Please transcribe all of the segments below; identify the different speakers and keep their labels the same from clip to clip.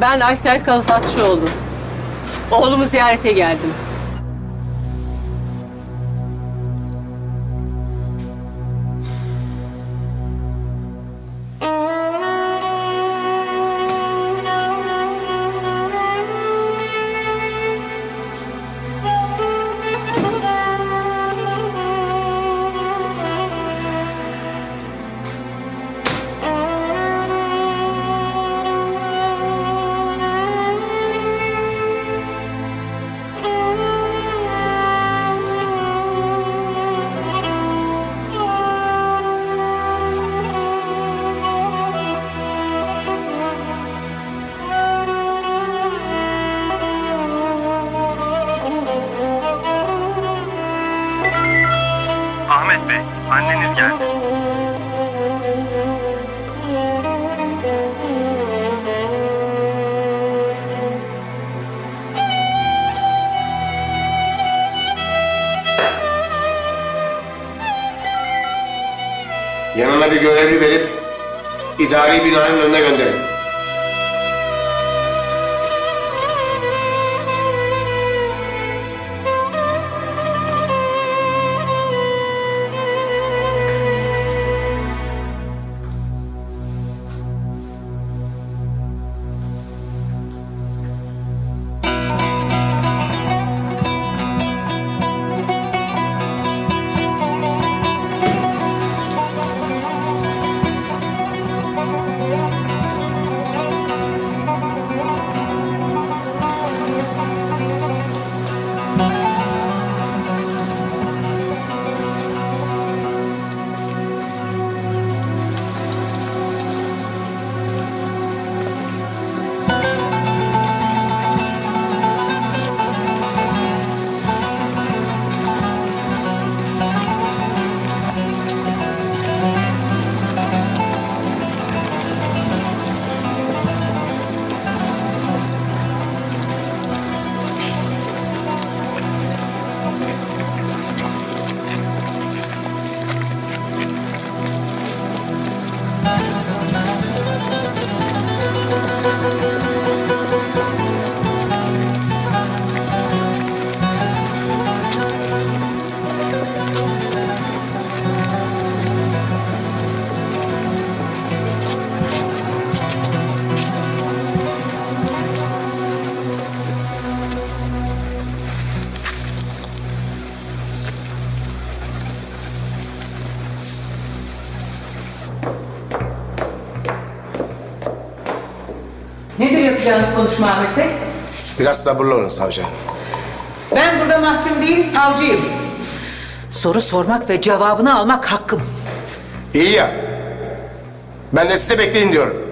Speaker 1: Ben Aysel Kalafatçıoğlu. Oğlumu ziyarete geldim.
Speaker 2: Görevli verip idari binanın önüne gönderin.
Speaker 3: Yapacağınız konuşma Ahmet Bey?
Speaker 2: Biraz sabırlı olun savcı.
Speaker 3: Ben burada mahkum değil, savcıyım. Soru sormak ve cevabını almak hakkım.
Speaker 2: İyi ya. Ben de size bekleyin diyorum.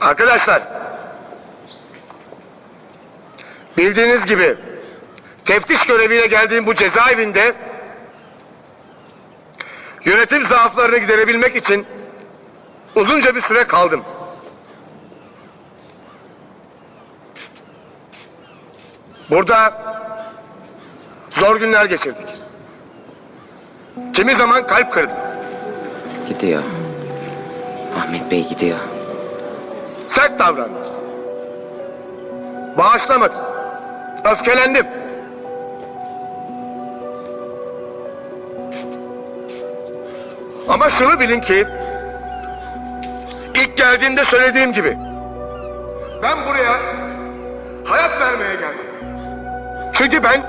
Speaker 2: Arkadaşlar. Bildiğiniz gibi teftiş göreviyle geldiğim bu cezaevinde yönetim zaaflarını giderebilmek için uzunca bir süre kaldım. Burada zor günler geçirdik. Kimi zaman kalp kırdım.
Speaker 4: Gidiyor. Ahmet Bey gidiyor.
Speaker 2: Sert davrandım. Bağışlamadım. Öfkelendim. Ama şunu bilin ki ilk geldiğimde söylediğim gibi ben buraya hayat vermeye geldim. Çünkü ben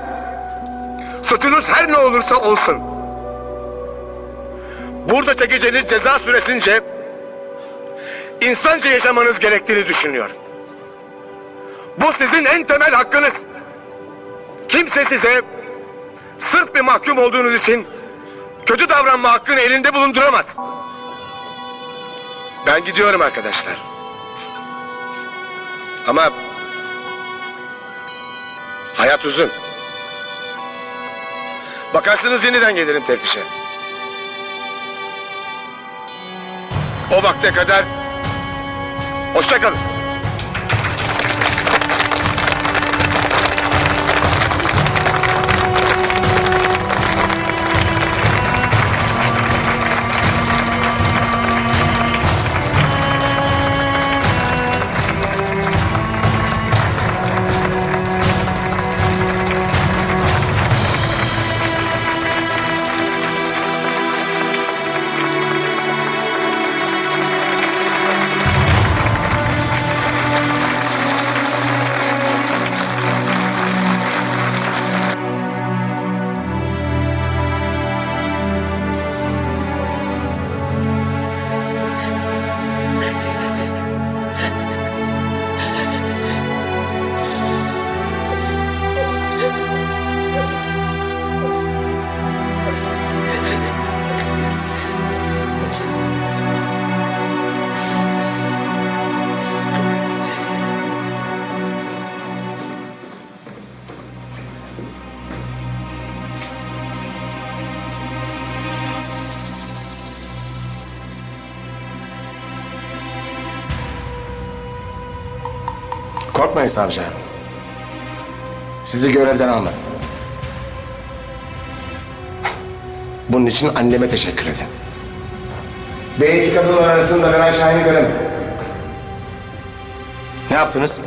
Speaker 2: suçunuz her ne olursa olsun burada çekeceğiniz ceza süresince insanca yaşamanız gerektiğini düşünüyorum. Bu sizin en temel hakkınız. Kimse size sırf bir mahkum olduğunuz için kötü davranma hakkını elinde bulunduramaz. Ben gidiyorum arkadaşlar. Ama hayat uzun. Bakarsınız yeniden gelirim teftişe. O vakte kadar hoşça
Speaker 5: Korkmayın savcı. Sizi görevden almadım. Bunun için anneme teşekkür edin. Belki kadınlar arasında Meral Şahin'i göremedim. Ne yaptınız?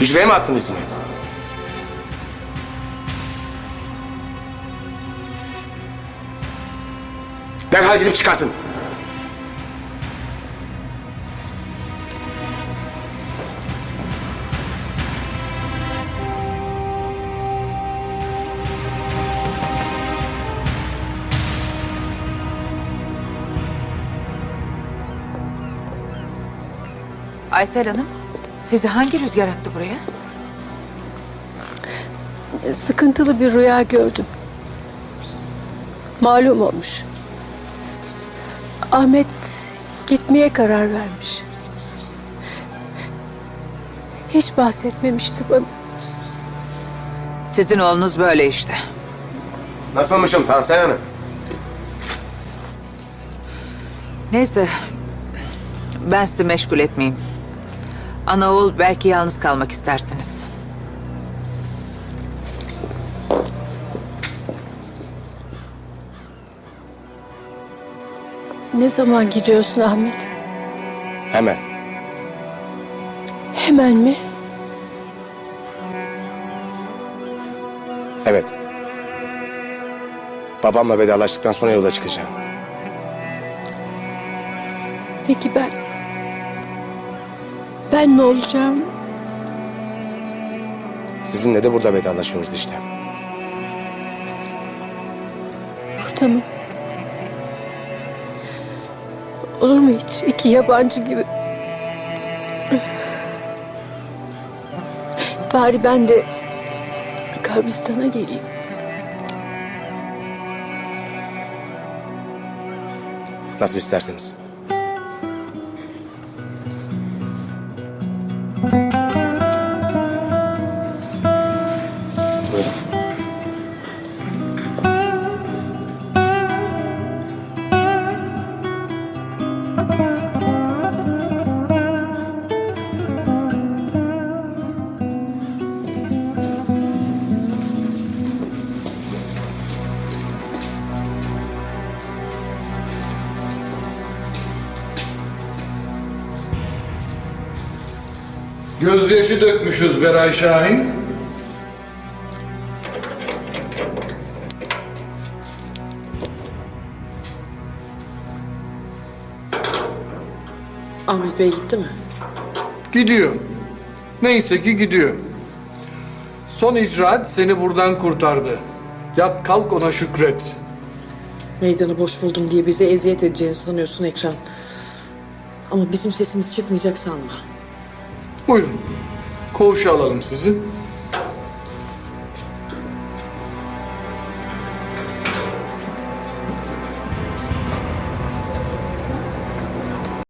Speaker 5: Hücreye mi attınız yine? Derhal gidip çıkartın.
Speaker 3: Aysel Hanım, sizi hangi rüzgar attı buraya?
Speaker 6: sıkıntılı bir rüya gördüm. Malum olmuş. Ahmet gitmeye karar vermiş. Hiç bahsetmemişti bana.
Speaker 3: Sizin oğlunuz böyle işte.
Speaker 5: Nasılmışım Tansen Hanım?
Speaker 3: Neyse, ben sizi meşgul etmeyeyim. Ana oğul belki yalnız kalmak istersiniz.
Speaker 6: Ne zaman gidiyorsun Ahmet?
Speaker 5: Hemen.
Speaker 6: Hemen mi?
Speaker 5: Evet. Babamla vedalaştıktan sonra yola çıkacağım.
Speaker 6: Peki ben? Ben ne olacağım?
Speaker 5: Sizinle de burada vedalaşıyoruz işte.
Speaker 6: Burada mı? Olur mu hiç iki yabancı gibi? Bari ben de Karbistan'a geleyim.
Speaker 5: Nasıl isterseniz.
Speaker 7: Gözyaşı dökmüşüz Beray Şahin.
Speaker 8: Ahmet Bey gitti mi?
Speaker 7: Gidiyor. Neyse ki gidiyor. Son icraat seni buradan kurtardı. Yat kalk ona şükret.
Speaker 8: Meydanı boş buldum diye bize eziyet edeceğini sanıyorsun Ekrem. Ama bizim sesimiz çıkmayacak sanma.
Speaker 7: Buyurun. Koğuşa alalım sizi.